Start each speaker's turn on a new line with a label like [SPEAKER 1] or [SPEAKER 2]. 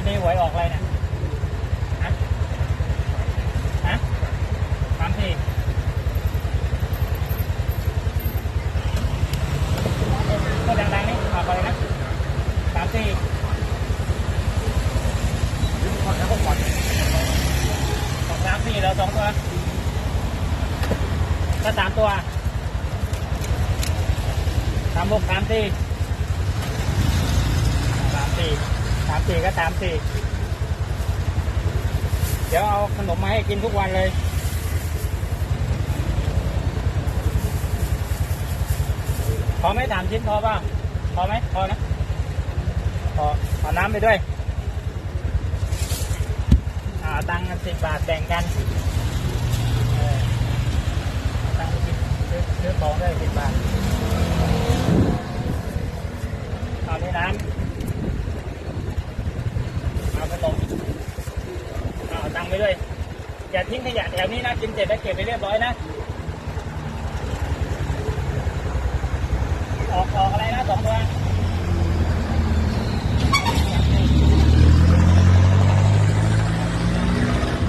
[SPEAKER 1] วันนี้หวยออกอะไรเนยนะนะสามสี่ก็ดังๆนี่ออกไรนะสามสี่ก่อนแล้ก่อนสองทีแล้วสองตัวถ้าสามตัวสามหกสามสี่ สี่ก็สามสี่เดี๋ยวเอาขนมมาให้กินทุกวันเลย พอไหมถามชิ้นพอเปล่าพอไหมพอนะพอขอน้ำไปด้วยอ่าตังสิบบาทแบ่งกันตังสิบซื้อซื้อของได้สิบบาท ไว้เลย อย่าทิ้งขยะแถวนี้นะกินเสร็จแล้วเก็บไปเรียบร้อยนะออกออกอะไรนะสองตัว